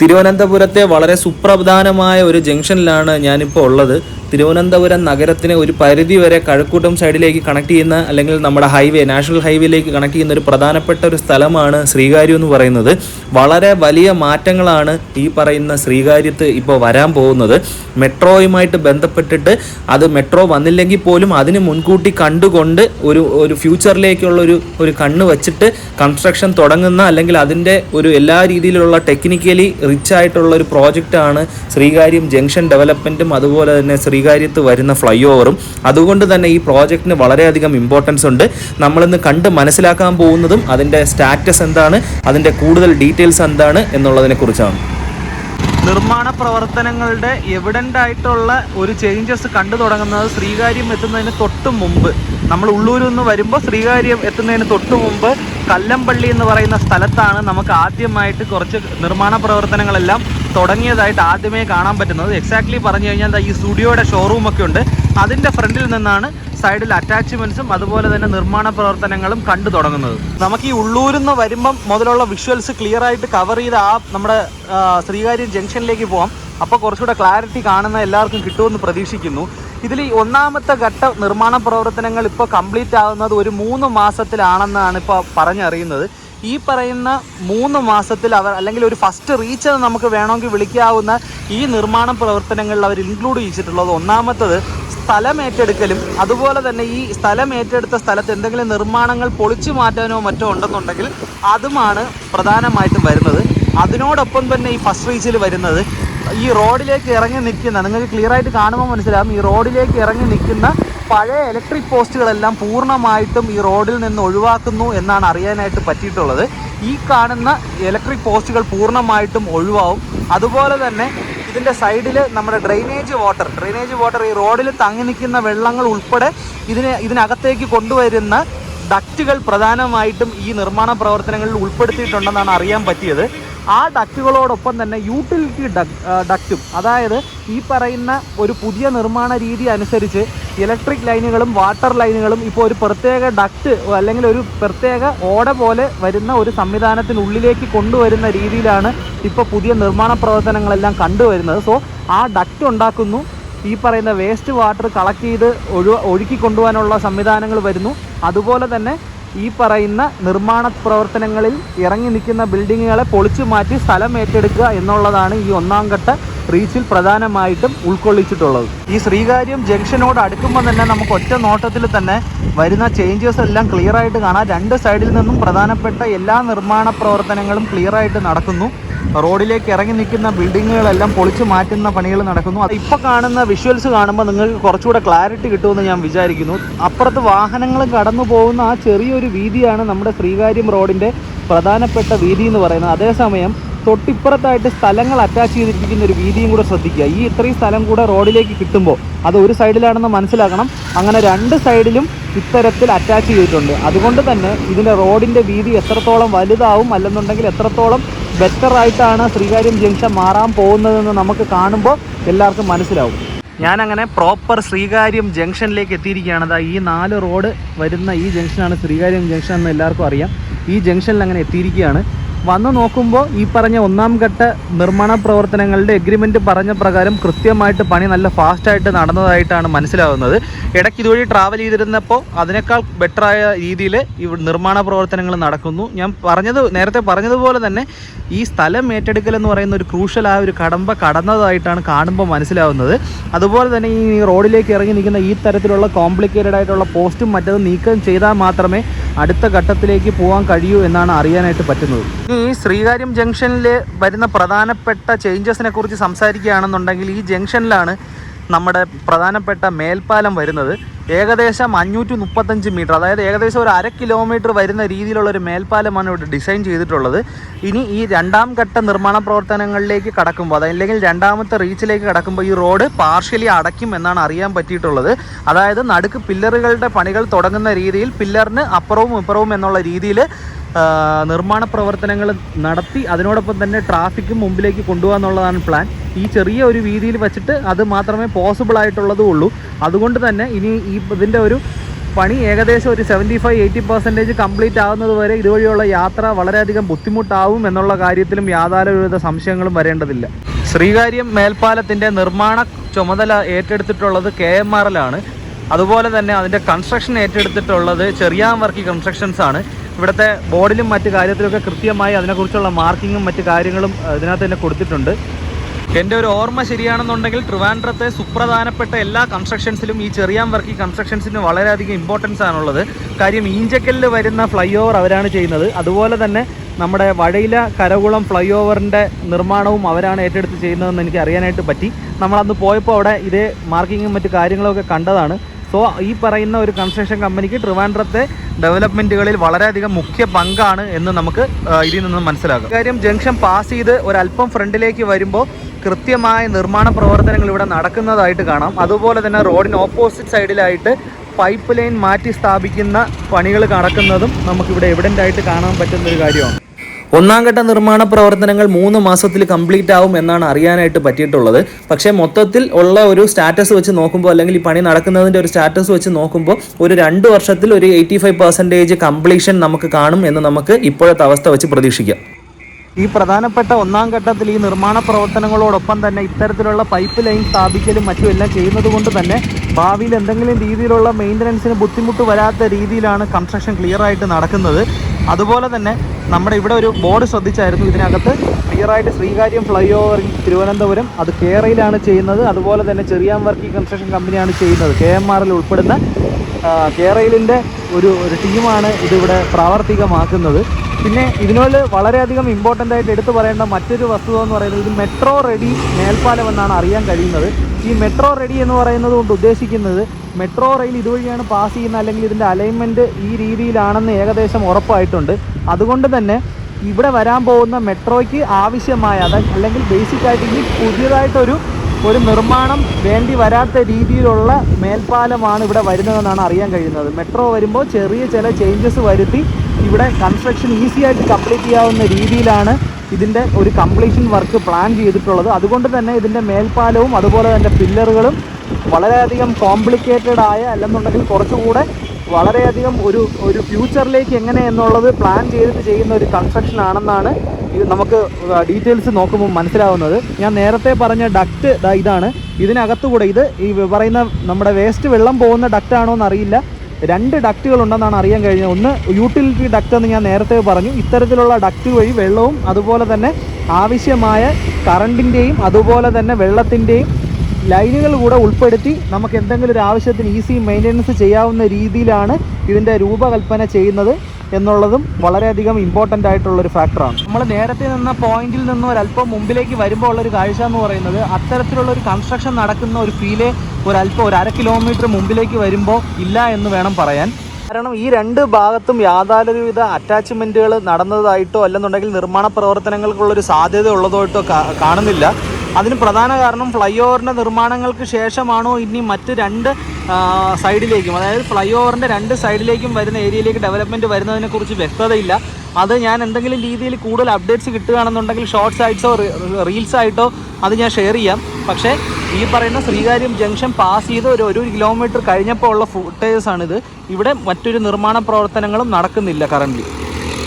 തിരുവനന്തപുരത്തെ വളരെ സുപ്രധാനമായ ഒരു ജംഗ്ഷനിലാണ് ഞാനിപ്പോൾ ഉള്ളത്. തിരുവനന്തപുരം നഗരത്തിന് ഒരു പരിധി വരെ കഴക്കൂട്ടം സൈഡിലേക്ക് കണക്ട് ചെയ്യുന്ന അല്ലെങ്കിൽ നമ്മുടെ ഹൈവേ നാഷണൽ ഹൈവേയിലേക്ക് കണക്ട് ചെയ്യുന്ന ഒരു പ്രധാനപ്പെട്ട ഒരു സ്ഥലമാണ് ശ്രീകാര്യം എന്ന് പറയുന്നത്. വളരെ വലിയ മാറ്റങ്ങളാണ് ഈ പറയുന്ന ശ്രീകാര്യത്ത് ഇപ്പോൾ വരാൻ പോകുന്നത്. മെട്രോയുമായിട്ട് ബന്ധപ്പെട്ടിട്ട് അത് മെട്രോ വന്നില്ലെങ്കിൽ പോലും അതിന് മുൻകൂട്ടി കണ്ടുകൊണ്ട് ഒരു ഒരു ഫ്യൂച്ചറിലേക്കുള്ള ഒരു ഒരു കണ്ണ് വെച്ചിട്ട് കൺസ്ട്രക്ഷൻ തുടങ്ങുന്ന അല്ലെങ്കിൽ അതിന്റെ ഒരു എല്ലാ രീതിയിലുള്ള ടെക്നിക്കലി റിച്ച് ആയിട്ടുള്ള ഒരു പ്രോജക്റ്റാണ് ശ്രീകാര്യം ജംഗ്ഷൻ ഡെവലപ്മെന്റും അതുപോലെ തന്നെ ശ്രീകാര്യത്ത് വരുന്ന ഫ്ലൈ ഓവറും അതുകൊണ്ട് തന്നെ ഈ പ്രോജക്റ്റിന് വളരെയധികം ഇമ്പോർട്ടൻസ് ഉണ്ട്. നമ്മളിന്ന് കണ്ട് മനസ്സിലാക്കാൻ പോകുന്നതും അതിന്റെ സ്റ്റാറ്റസ് എന്താണ് അതിന്റെ കൂടുതൽ ഡീറ്റെയിൽസ് എന്താണ് എന്നുള്ളതിനെ കുറിച്ചാണ്. നിർമ്മാണ പ്രവർത്തനങ്ങളുടെ എവിഡന്റ് ആയിട്ടുള്ള ഒരു ചേഞ്ചസ് കണ്ടു തുടങ്ങുന്നത് ശ്രീകാര്യം എത്തുന്നതിന് തൊട്ട് മുമ്പ്. നമ്മൾ ഉള്ളൂരിൽ നിന്ന് വരുമ്പോൾ ശ്രീകാര്യം എത്തുന്നതിന് തൊട്ട് മുമ്പ് കല്ലമ്പള്ളി എന്ന് പറയുന്ന സ്ഥലത്താണ് നമുക്ക് ആദ്യമായിട്ട് കുറച്ച് നിർമ്മാണ പ്രവർത്തനങ്ങളെല്ലാം തുടങ്ങിയതായിട്ട് ആദ്യമേ കാണാൻ പറ്റുന്നത്. എക്സാക്ട്ലി പറഞ്ഞു കഴിഞ്ഞാൽ ഈ സ്റ്റുഡിയോയുടെ ഷോറൂം ഒക്കെ ഉണ്ട്. അതിന്റെ ഫ്രണ്ടിൽ നിന്നാണ് സൈഡിൽ അറ്റാച്ച്മെന്റ്സും അതുപോലെ തന്നെ നിർമ്മാണ പ്രവർത്തനങ്ങളും കണ്ടു തുടങ്ങുന്നത്. നമുക്ക് ഈ ഉള്ളൂരിൽ നിന്ന് വരുമ്പം മുതലുള്ള വിഷ്വൽസ് ക്ലിയർ ആയിട്ട് കവർ ചെയ്ത് ആ നമ്മുടെ ശ്രീകാര്യം ജംഗ്ഷനിലേക്ക് പോവാം. അപ്പോൾ കുറച്ചുകൂടെ ക്ലാരിറ്റി കാണുന്ന എല്ലാവർക്കും കിട്ടുമെന്ന് പ്രതീക്ഷിക്കുന്നു. ഇതിൽ ഈ ഒന്നാമത്തെ ഘട്ട നിർമ്മാണ പ്രവർത്തനങ്ങൾ ഇപ്പോൾ കംപ്ലീറ്റ് ആകുന്നത് ഒരു മൂന്ന് മാസത്തിലാണെന്നാണ് ഇപ്പോൾ പറഞ്ഞറിയുന്നത്. ഈ പറയുന്ന മൂന്ന് മാസത്തിൽ അവർ അല്ലെങ്കിൽ ഒരു ഫസ്റ്റ് റീച്ച് നമുക്ക് വേണമെങ്കിൽ വിളിക്കാവുന്ന ഈ നിർമ്മാണ പ്രവർത്തനങ്ങളിൽ അവർ ഇൻക്ലൂഡ് ചെയ്തിട്ടുള്ളത് ഒന്നാമത്തത് സ്ഥലം ഏറ്റെടുക്കലും അതുപോലെ തന്നെ ഈ സ്ഥലം ഏറ്റെടുത്ത സ്ഥലത്ത് എന്തെങ്കിലും നിർമ്മാണങ്ങൾ പൊളിച്ചു മാറ്റാനോ മറ്റോ ഉണ്ടെന്നുണ്ടെങ്കിൽ അതുമാണ് പ്രധാനമായിട്ടും വരുന്നത്. അതിനോടൊപ്പം തന്നെ ഈ ഫസ്റ്റ് റീച്ചിൽ വരുന്നത് ഈ റോഡിലേക്ക് ഇറങ്ങി നിൽക്കുന്ന നിങ്ങൾക്ക് ക്ലിയർ ആയിട്ട് കാണുമ്പോൾ മനസ്സിലാകും ഈ റോഡിലേക്ക് ഇറങ്ങി നിൽക്കുന്ന പഴയ ഇലക്ട്രിക് പോസ്റ്റുകളെല്ലാം പൂർണമായിട്ടും ഈ റോഡിൽ നിന്ന് ഒഴിവാക്കുന്നു എന്നാണ് അറിയാനായിട്ട് പറ്റിയിട്ടുള്ളത്. ഈ കാണുന്ന ഇലക്ട്രിക് പോസ്റ്റുകൾ പൂർണമായിട്ടും ഒഴിവാകും അതുപോലെ തന്നെ ഇതിന്റെ സൈഡിൽ നമ്മുടെ ഡ്രെയിനേജ് വാട്ടർ ഡ്രെയിനേജ് വാട്ടർ ഈ റോഡിൽ തങ്ങി നിൽക്കുന്ന വെള്ളങ്ങൾ ഉൾപ്പെടെ ഇതിനെ ഇതിനകത്തേക്ക് കൊണ്ടുവരുന്ന ഡക്റ്റുകൾ പ്രധാനമായിട്ടും ഈ നിർമ്മാണ പ്രവർത്തനങ്ങളിൽ ഉൾപ്പെടുത്തിയിട്ടുണ്ടെന്നാണ് അറിയാൻ പറ്റിയത്. ആ ഡക്റ്റുകളോടൊപ്പം തന്നെ യൂട്ടിലിറ്റി ഡക് ഡക്റ്റും. അതായത് ഈ പറയുന്ന ഒരു പുതിയ നിർമ്മാണ രീതി അനുസരിച്ച് ഇലക്ട്രിക് ലൈനുകളും വാട്ടർ ലൈനുകളും ഇപ്പോൾ ഒരു പ്രത്യേക ഡക്റ്റ് അല്ലെങ്കിൽ ഒരു പ്രത്യേക ഓട പോലെ വരുന്ന ഒരു സംവിധാനത്തിനുള്ളിലേക്ക് കൊണ്ടുവരുന്ന രീതിയിലാണ് ഇപ്പോൾ പുതിയ നിർമ്മാണ പ്രവർത്തനങ്ങളെല്ലാം കണ്ടുവരുന്നത്. സോ ആ ഡക്റ്റ് ഉണ്ടാക്കുന്നു. ഈ പറയുന്ന വേസ്റ്റ് വാട്ടർ കളക്ട് ചെയ്ത് ഒഴു ഒഴുക്കി കൊണ്ടുപോകാനുള്ള സംവിധാനങ്ങൾ വരുന്നു. അതുപോലെ തന്നെ ഈ പറയുന്ന നിർമ്മാണ പ്രവർത്തനങ്ങളിൽ ഇറങ്ങി നിൽക്കുന്ന ബിൽഡിങ്ങുകളെ പൊളിച്ചു മാറ്റി സ്ഥലം ഏറ്റെടുക്കുക എന്നുള്ളതാണ് ഈ ഒന്നാം ഘട്ട റീച്ചിൽ പ്രധാനമായിട്ടും ഉൾക്കൊള്ളിച്ചിട്ടുള്ളത്. ഈ ശ്രീകാര്യം ജംഗ്ഷനോട് അടുക്കുമ്പോൾ തന്നെ നമുക്ക് ഒറ്റ നോട്ടത്തിൽ തന്നെ വരുന്ന ചേഞ്ചസ് എല്ലാം ക്ലിയർ ആയിട്ട് കാണാം. രണ്ട് സൈഡിൽ നിന്നും പ്രധാനപ്പെട്ട എല്ലാ നിർമ്മാണ പ്രവർത്തനങ്ങളും ക്ലിയർ ആയിട്ട് നടക്കുന്നു. റോഡിലേക്ക് ഇറങ്ങി നിൽക്കുന്ന ബിൽഡിങ്ങുകളെല്ലാം പൊളിച്ചു മാറ്റുന്ന പണികൾ നടക്കുന്നു. അത് ഇപ്പോൾ കാണുന്ന വിഷ്വൽസ് കാണുമ്പോൾ നിങ്ങൾക്ക് കുറച്ചുകൂടെ ക്ലാരിറ്റി കിട്ടുമെന്ന് ഞാൻ വിചാരിക്കുന്നു. അപ്പുറത്ത് വാഹനങ്ങൾ കടന്നു പോകുന്ന ആ ചെറിയൊരു വീതിയാണ് നമ്മുടെ ശ്രീകാര്യം റോഡിന്റെ പ്രധാനപ്പെട്ട വീതി എന്ന് പറയുന്നത്. അതേസമയം തൊട്ടിപ്പുറത്തായിട്ട് സ്ഥലങ്ങൾ അറ്റാച്ച് ചെയ്തിരിക്കുന്ന ഒരു വീതിയും കൂടെ ശ്രദ്ധിക്കുക. ഈ ഇത്രയും സ്ഥലം കൂടെ റോഡിലേക്ക് കിട്ടുമ്പോൾ അത് ഒരു സൈഡിലാണെന്ന് മനസ്സിലാക്കണം. അങ്ങനെ രണ്ട് സൈഡിലും ഇത്തരത്തിൽ അറ്റാച്ച് ചെയ്തിട്ടുണ്ട്. അതുകൊണ്ട് തന്നെ ഇതിന്റെ റോഡിന്റെ വീതി എത്രത്തോളം വലുതാവും അല്ലെന്നുണ്ടെങ്കിൽ എത്രത്തോളം ബെറ്റർ ആയിട്ടാണ് ശ്രീകാര്യം ജംഗ്ഷൻ മാറാൻ പോകുന്നതെന്ന് നമുക്ക് കാണുമ്പോൾ എല്ലാവർക്കും മനസ്സിലാവും. ഞാനങ്ങനെ പ്രോപ്പർ ശ്രീകാര്യം ജംഗ്ഷനിലേക്ക് എത്തിയിരിക്കുകയാണ്. ദാ ഈ നാല് റോഡ് വരുന്ന ഈ ജംഗ്ഷനാണ് ശ്രീകാര്യം ജംഗ്ഷൻ എന്ന് എല്ലാവർക്കും അറിയാം. ഈ ജംഗ്ഷനിൽ അങ്ങനെ എത്തിയിരിക്കുകയാണ്. വന്ന് നോക്കുമ്പോൾ ഈ പറഞ്ഞ ഒന്നാം ഘട്ട നിർമ്മാണ പ്രവർത്തനങ്ങളുടെ എഗ്രിമെന്റ് പറഞ്ഞ പ്രകാരം കൃത്യമായിട്ട് പണി നല്ല ഫാസ്റ്റായിട്ട് നടന്നതായിട്ടാണ് മനസ്സിലാവുന്നത്. ഇടയ്ക്ക് ഇതുവഴി ട്രാവൽ ചെയ്തിരുന്നപ്പോൾ അതിനേക്കാൾ ബെറ്ററായ രീതിയിൽ ഈ നിർമ്മാണ പ്രവർത്തനങ്ങൾ നടക്കുന്നു. ഞാൻ പറഞ്ഞത് നേരത്തെ പറഞ്ഞതുപോലെ തന്നെ ഈ സ്ഥലം ഏറ്റെടുക്കൽ എന്ന് പറയുന്ന ഒരു ക്രൂഷ്യലായ ഒരു കടമ്പ കടന്നതായിട്ടാണ് കാണുമ്പോൾ മനസ്സിലാവുന്നത്. അതുപോലെ തന്നെ ഈ റോഡിലേക്ക് ഇറങ്ങി നിൽക്കുന്ന ഈ തരത്തിലുള്ള കോംപ്ലിക്കേറ്റഡ് ആയിട്ടുള്ള പോസ്റ്റും മറ്റതും നീക്കം ചെയ്താൽ മാത്രമേ അടുത്ത ഘട്ടത്തിലേക്ക് പോകാൻ കഴിയൂ എന്നാണ് അറിയാനായിട്ട് പറ്റുന്നത്. ഇനി ഈ ശ്രീകാര്യം ജംഗ്ഷനിൽ വരുന്ന പ്രധാനപ്പെട്ട ചേഞ്ചസിനെ കുറിച്ച് സംസാരിക്കുകയാണെന്നുണ്ടെങ്കിൽ ഈ ജംഗ്ഷനിലാണ് നമ്മുടെ പ്രധാനപ്പെട്ട മേൽപ്പാലം വരുന്നത് ഏകദേശം അഞ്ഞൂറ്റി മുപ്പത്തഞ്ച് മീറ്റർ അതായത് ഏകദേശം ഒരു അര കിലോമീറ്റർ വരുന്ന രീതിയിലുള്ള ഒരു മേൽപ്പാലമാണ് ഇവിടെ ഡിസൈൻ ചെയ്തിട്ടുള്ളത്. ഇനി ഈ രണ്ടാം ഘട്ട നിർമ്മാണ പ്രവർത്തനങ്ങളിലേക്ക് കടക്കുമ്പോൾ അതല്ലെങ്കിൽ രണ്ടാമത്തെ റീച്ചിലേക്ക് കടക്കുമ്പോൾ ഈ റോഡ് പാർഷ്യലി അടയ്ക്കും എന്നാണ് അറിയാൻ പറ്റിയിട്ടുള്ളത്. അതായത് നടുക്ക് പില്ലറുകളുടെ പണികൾ തുടങ്ങുന്ന രീതിയിൽ പില്ലറിന് അപ്പുറവും ഇപ്പുറവും എന്നുള്ള രീതിയിൽ നിർമ്മാണ പ്രവർത്തനങ്ങൾ നടത്തി അതിനോടൊപ്പം തന്നെ ട്രാഫിക്കും മുമ്പിലേക്ക് കൊണ്ടുപോകാന്നുള്ളതാണ് പ്ലാൻ. ഈ ചെറിയ ഒരു വീതിയിൽ വെച്ചിട്ട് അത് മാത്രമേ പോസിബിൾ ആയിട്ടുള്ളതും ഉള്ളൂ. അതുകൊണ്ട് തന്നെ ഇനി ഈ ഇതിന്റെ ഒരു പണി ഏകദേശം ഒരു seventy five eighty percentage complete ആകുന്നത് വരെ ഇതുവഴിയുള്ള യാത്ര വളരെയധികം ബുദ്ധിമുട്ടാവും എന്നുള്ള കാര്യത്തിലും യാതൊരുവിധ സംശയങ്ങളും വരേണ്ടതില്ല. ശ്രീകാര്യം മേൽപ്പാലത്തിന്റെ നിർമ്മാണ ചുമതല ഏറ്റെടുത്തിട്ടുള്ളത് കെ എം ആർ എല്ലാണ് അതുപോലെ തന്നെ അതിന്റെ കൺസ്ട്രക്ഷൻ ഏറ്റെടുത്തിട്ടുള്ളത് ചെറിയാംവർക്കി കൺസ്ട്രക്ഷൻസ് ആണ്. ഇവിടുത്തെ ബോർഡിലും മറ്റു കാര്യത്തിലൊക്കെ കൃത്യമായി അതിനെക്കുറിച്ചുള്ള മാർക്കിങ്ങും മറ്റു കാര്യങ്ങളും ഇതിനകത്ത് തന്നെ കൊടുത്തിട്ടുണ്ട്. എന്റെ ഒരു ഓർമ്മ ശരിയാണെന്നുണ്ടെങ്കിൽ ട്രിവാൻഡ്രത്തെ സുപ്രധാനപ്പെട്ട എല്ലാ കൺസ്ട്രക്ഷൻസിലും ഈ ചെറിയാൻ വർക്കി കൺസ്ട്രക്ഷൻസിന് വളരെയധികം ഇമ്പോർട്ടൻസ് ആണുള്ളത്. കാര്യം ഈഞ്ചക്കലിൽ വരുന്ന ഫ്ലൈ ഓവർ അവരാണ് ചെയ്യുന്നത്. അതുപോലെ തന്നെ നമ്മുടെ വഴയില കരകുളം ഫ്ലൈ ഓവറിന്റെ നിർമ്മാണവും അവരാണ് ഏറ്റെടുത്ത് ചെയ്യുന്നതെന്ന് എനിക്ക് അറിയാനായിട്ട് പറ്റി. നമ്മളന്ന് പോയപ്പോൾ അവിടെ ഇതേ മാർക്കിങ്ങും മറ്റു കാര്യങ്ങളൊക്കെ കണ്ടതാണ്. സോ ഈ പറയുന്ന ഒരു കൺസ്ട്രക്ഷൻ കമ്പനിക്ക് ട്രിവാൻഡ്രത്തെ ഡെവലപ്മെന്റുകളിൽ വളരെയധികം മുഖ്യ പങ്കാണ് എന്ന് നമുക്ക് ഇതിൽ നിന്ന് മനസ്സിലാക്കാം കാര്യം ജംഗ്ഷൻ പാസ് ചെയ്ത് ഒരല്പം ഫ്രണ്ടിലേക്ക് വരുമ്പോൾ കൃത്യമായ നിർമ്മാണ പ്രവർത്തനങ്ങൾ ഇവിടെ നടക്കുന്നതായിട്ട് കാണാം. അതുപോലെ തന്നെ റോഡിന് ഓപ്പോസിറ്റ് സൈഡിലായിട്ട് പൈപ്പ് ലൈൻ മാറ്റി സ്ഥാപിക്കുന്ന പണികൾ നടക്കുന്നതും നമുക്കിവിടെ എവിഡന്റ് ആയിട്ട് കാണാൻ പറ്റുന്ന ഒരു കാര്യമാണ്. ഒന്നാം ഘട്ട നിർമ്മാണ പ്രവർത്തനങ്ങൾ മൂന്ന് മാസത്തിൽ കംപ്ലീറ്റ് ആവും എന്നാണ് അറിയാനായിട്ട് പറ്റിയിട്ടുള്ളത്. പക്ഷേ മൊത്തത്തിൽ ഉള്ള ഒരു സ്റ്റാറ്റസ് വെച്ച് നോക്കുമ്പോൾ അല്ലെങ്കിൽ ഈ പണി നടക്കുന്നതിന്റെ ഒരു സ്റ്റാറ്റസ് വെച്ച് നോക്കുമ്പോൾ ഒരു രണ്ട് വർഷത്തിൽ ഒരു എയ്റ്റി ഫൈവ് കംപ്ലീഷൻ നമുക്ക് കാണും എന്ന് നമുക്ക് ഇപ്പോഴത്തെ അവസ്ഥ വെച്ച് പ്രതീക്ഷിക്കാം. ഈ പ്രധാനപ്പെട്ട ഒന്നാം ഘട്ടത്തിൽ ഈ നിർമ്മാണ പ്രവർത്തനങ്ങളോടൊപ്പം തന്നെ ഇത്തരത്തിലുള്ള പൈപ്പ് ലൈൻ സ്ഥാപിക്കലും മറ്റും എല്ലാം ചെയ്യുന്നത് കൊണ്ട് തന്നെ ഭാവിയിൽ എന്തെങ്കിലും രീതിയിലുള്ള മെയിന്റനൻസിന് ബുദ്ധിമുട്ട് വരാത്ത രീതിയിലാണ് കൺസ്ട്രക്ഷൻ ക്ലിയറായിട്ട് നടക്കുന്നത്. അതുപോലെ തന്നെ നമ്മുടെ ഇവിടെ ഒരു ബോർഡ് ശ്രദ്ധിച്ചായിരുന്നു ഇതിനകത്ത് ക്ലിയർ ആയിട്ട് ശ്രീകാര്യം ഫ്ലൈ ഓവർ തിരുവനന്തപുരം. അത് കേരളയിലാണ് ചെയ്യുന്നത്. അതുപോലെ തന്നെ ചെറിയ വർക്കി കൺസ്ട്രക്ഷൻ കമ്പനിയാണ് ചെയ്യുന്നത്. കെ എം ആറിൽ ഉൾപ്പെടുന്ന കേരളിന്റെ ഒരു ഒരു ടീമാണ് ഇതിവിടെ പ്രാവർത്തികമാക്കുന്നത്. പിന്നെ ഇതിനോട് വളരെയധികം ഇമ്പോർട്ടന്റ് ആയിട്ട് എടുത്തു പറയേണ്ട മറ്റൊരു വസ്തുത എന്ന് പറയുന്നത് ഇത് മെട്രോ റെഡി മേൽപ്പാലം എന്നാണ് അറിയാൻ കഴിയുന്നത്. ഈ മെട്രോ റെഡി എന്ന് പറയുന്നത് കൊണ്ട് ഉദ്ദേശിക്കുന്നത് മെട്രോ റെയിൽ ഇതുവഴിയാണ് പാസ് ചെയ്യുന്നത് അല്ലെങ്കിൽ ഇതിന്റെ അലൈൻമെന്റ് ഈ രീതിയിലാണെന്ന് ഏകദേശം ഉറപ്പായിട്ടുണ്ട്. അതുകൊണ്ട് തന്നെ ഇവിടെ വരാൻ പോകുന്ന മെട്രോയ്ക്ക് ആവശ്യമായ അല്ലെങ്കിൽ ബേസിക് ആയിട്ട് ഇനി പുതിയതായിട്ടൊരു ഒരു നിർമ്മാണം വേണ്ടി വരാത്ത രീതിയിലുള്ള മേൽപ്പാലമാണ് ഇവിടെ വരുന്നതെന്നാണ് അറിയാൻ കഴിയുന്നത്. മെട്രോ വരുമ്പോൾ ചെറിയ ചില ചേഞ്ചസ് വരുത്തി ഇവിടെ കൺസ്ട്രക്ഷൻ ഈസി ആയിട്ട് കംപ്ലീറ്റ് ചെയ്യാവുന്ന രീതിയിലാണ് ഇതിന്റെ ഒരു കംപ്ലീഷൻ വർക്ക് പ്ലാൻ ചെയ്തിട്ടുള്ളത്. അതുകൊണ്ട് തന്നെ ഇതിന്റെ മേൽപ്പാലവും അതുപോലെ തന്നെ പില്ലറുകളും വളരെയധികം കോംപ്ലിക്കേറ്റഡ് ആയ അല്ലെന്നുണ്ടെങ്കിൽ കുറച്ചുകൂടെ വളരെയധികം ഒരു ഒരു ഫ്യൂച്ചറിലേക്ക് എങ്ങനെ എന്നുള്ളത് പ്ലാൻ ചെയ്തിട്ട് ചെയ്യുന്ന ഒരു കൺസ്ട്രക്ഷൻ ആണെന്നാണ് ഇത് നമുക്ക് ഡീറ്റെയിൽസ് നോക്കുമ്പോൾ മനസ്സിലാവുന്നത്. ഞാൻ നേരത്തെ പറഞ്ഞ ഡക്റ്റ് ഇതാണ്. ഇതിനകത്തുകൂടെ ഇത് ഈ പറയുന്ന നമ്മുടെ വേസ്റ്റ് വെള്ളം പോകുന്ന ഡക്റ്റ് ആണോ എന്നറിയില്ല രണ്ട് ഡക്റ്റുകൾ ഉണ്ടെന്നാണ് അറിയാൻ കഴിഞ്ഞത്. ഒന്ന് യൂട്ടിലിറ്റി ഡക്റ്റ് എന്ന് ഞാൻ നേരത്തെ പറഞ്ഞു. ഇത്തരത്തിലുള്ള ഡക്റ്റ് വഴി വെള്ളവും അതുപോലെ തന്നെ ആവശ്യമായ കറണ്ടിന്റെയും അതുപോലെ തന്നെ വെള്ളത്തിന്റെയും ലൈനുകൾ കൂടെ ഉൾപ്പെടുത്തി നമുക്ക് എന്തെങ്കിലും ഒരു ആവശ്യത്തിന് ഈസി മെയിന്റനൻസ് ചെയ്യാവുന്ന രീതിയിലാണ് ഇതിന്റെ രൂപകൽപ്പന ചെയ്യുന്നത് എന്നുള്ളതും വളരെയധികം ഇമ്പോർട്ടന്റ് ആയിട്ടുള്ളൊരു ഫാക്ടറാണ് നമ്മൾ നേരത്തെ നിന്ന പോയിന്റിൽ നിന്ന് ഒരല്പം മുമ്പിലേക്ക് വരുമ്പോൾ ഉള്ളൊരു കാഴ്ച എന്ന് പറയുന്നത് അത്തരത്തിലുള്ള ഒരു കൺസ്ട്രക്ഷൻ നടക്കുന്ന ഒരു ഫീലേ ഒരല്പം ഒരു അര കിലോമീറ്റർ മുമ്പിലേക്ക് വരുമ്പോൾ ഇല്ല എന്ന് വേണം പറയാൻ. കാരണം ഈ രണ്ട് ഭാഗത്തും യാതൊരുവിധ അറ്റാച്ച്മെന്റുകൾ നടന്നതായിട്ടോ അല്ലെന്നുണ്ടെങ്കിൽ നിർമ്മാണ പ്രവർത്തനങ്ങൾക്കുള്ളൊരു സാധ്യത ഉള്ളതായിട്ടോ കാണുന്നില്ല. അതിന് പ്രധാന കാരണം ഫ്ലൈ ഓവറിന്റെ നിർമ്മാണങ്ങൾക്ക് ശേഷമാണോ ഇനി മറ്റ് രണ്ട് സൈഡിലേക്കും? അതായത് ഫ്ലൈ ഓവറിന്റെ രണ്ട് സൈഡിലേക്കും വരുന്ന ഏരിയയിലേക്ക് ഡെവലപ്മെന്റ് വരുന്നതിനെക്കുറിച്ച് വ്യക്തതയില്ല. അത് ഞാൻ എന്തെങ്കിലും രീതിയിൽ കൂടുതൽ അപ്ഡേറ്റ്സ് കിട്ടുകയാണെന്നുണ്ടെങ്കിൽ ഷോർട്സ് ആയിട്ടോ റീൽസ് ആയിട്ടോ അത് ഞാൻ ഷെയർ ചെയ്യാം. പക്ഷേ ഈ പറയുന്ന ശ്രീകാര്യം ജംഗ്ഷൻ പാസ് ചെയ്ത് ഒരു ഒരു കിലോമീറ്റർ കഴിഞ്ഞപ്പോൾ ഉള്ള ഫുട്ടേജസ് ആണിത്. ഇവിടെ മറ്റൊരു നിർമ്മാണ പ്രവർത്തനങ്ങളും നടക്കുന്നില്ല കറന്റ്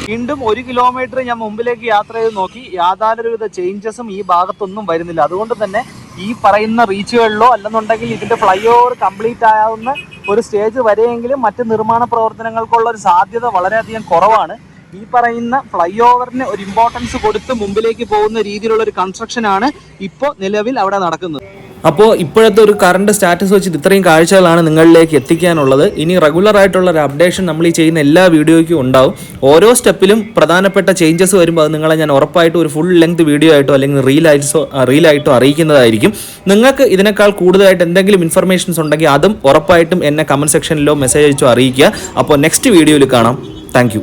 വീണ്ടും ഒരു കിലോമീറ്റർ ഞാൻ മുമ്പിലേക്ക് യാത്ര ചെയ്ത് നോക്കി. യാതൊരുവിധ ചേഞ്ചസും ഈ ഭാഗത്തൊന്നും വരുന്നില്ല. അതുകൊണ്ട് തന്നെ ഈ പറയുന്ന റീച്ചുകളിലോ അല്ലെന്നുണ്ടെങ്കിൽ ഇതിന്റെ ഫ്ലൈ ഓവർ കംപ്ലീറ്റ് ആവുന്ന ഒരു സ്റ്റേജ് വരെയെങ്കിലും മറ്റ് നിർമ്മാണ പ്രവർത്തനങ്ങൾക്കുള്ള ഒരു സാധ്യത വളരെയധികം കുറവാണ്. ഈ പറയുന്ന ഫ്ലൈ ഓവറിന് ഒരു ഇമ്പോർട്ടൻസ് കൊടുത്ത് മുമ്പിലേക്ക് പോകുന്ന രീതിയിലുള്ള ഒരു കൺസ്ട്രക്ഷൻ ആണ് ഇപ്പോൾ നിലവിൽ അവിടെ നടക്കുന്നത്. അപ്പോൾ ഇപ്പോഴത്തെ ഒരു കറണ്ട് സ്റ്റാറ്റസ് വെച്ചിട്ട് ഇത്രയും കാഴ്ചകളാണ് നിങ്ങളിലേക്ക് എത്തിക്കാനുള്ളത്. ഇനി റെഗുലർ ആയിട്ടുള്ള ഒരു അപ്ഡേഷൻ നമ്മൾ ഈ ചെയ്യുന്ന എല്ലാ വീഡിയോയ്ക്കും ഉണ്ടാവും. ഓരോ സ്റ്റെപ്പിലും പ്രധാനപ്പെട്ട ചേഞ്ചസ് വരുമ്പോൾ അത് നിങ്ങളെ ഞാൻ ഉറപ്പായിട്ട് ഒരു ഫുൾ ലെങ്ത് വീഡിയോ ആയിട്ടോ അല്ലെങ്കിൽ റീലായിട്ടോ റീലായിട്ടോ അറിയിക്കുന്നതായിരിക്കും. നിങ്ങൾക്ക് ഇതിനേക്കാൾ കൂടുതലായിട്ട് എന്തെങ്കിലും ഇൻഫർമേഷൻസ് ഉണ്ടെങ്കിൽ അതും ഉറപ്പായിട്ടും എന്നെ കമന്റ് സെക്ഷനിലോ മെസ്സേജ് അയച്ചോ അറിയിക്കുക. അപ്പോൾ നെക്സ്റ്റ് വീഡിയോയിൽ കാണാം. താങ്ക്